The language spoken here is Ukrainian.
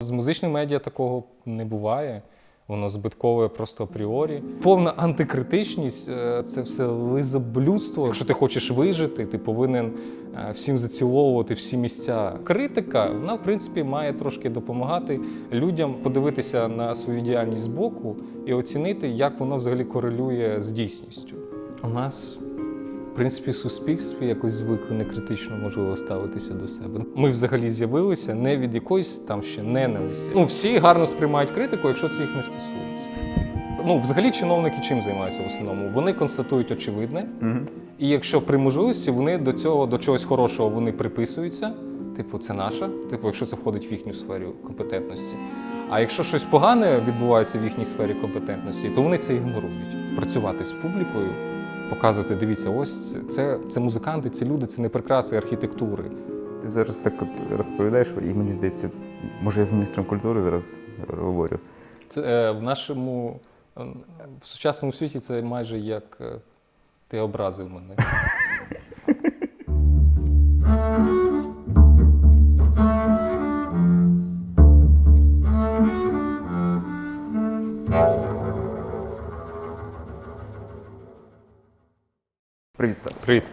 З музичним медіа такого не буває. Воно збиткове просто апріорі. Повна антикритичність е, це все лизоблюдство. Якщо ти хочеш вижити, ти повинен е, всім заціловувати всі місця. Критика, вона, в принципі, має трошки допомагати людям подивитися на свою діяльність збоку і оцінити, як воно взагалі корелює з дійсністю. У нас принципі, в суспільстві якось звикли некритично можливо ставитися до себе. Ми взагалі з'явилися не від якоїсь там ще ненависті. Ну, всі гарно сприймають критику, якщо це їх не стосується. Ну, взагалі, чиновники чим займаються в основному? Вони констатують очевидне, і якщо при можливості вони до цього до чогось хорошого вони приписуються. Типу, це наша, типу, якщо це входить в їхню сферу компетентності. А якщо щось погане відбувається в їхній сфері компетентності, то вони це ігнорують. Працювати з публікою, показувати, дивіться, ось це, це, це музиканти, це люди, це не прикраси архітектури. Ти зараз так от розповідаєш, і мені здається, може я з міністром культури зараз говорю. Це е, в нашому е, в сучасному світі це майже як е, ти образив мене. Привіт, Стас. Привіт.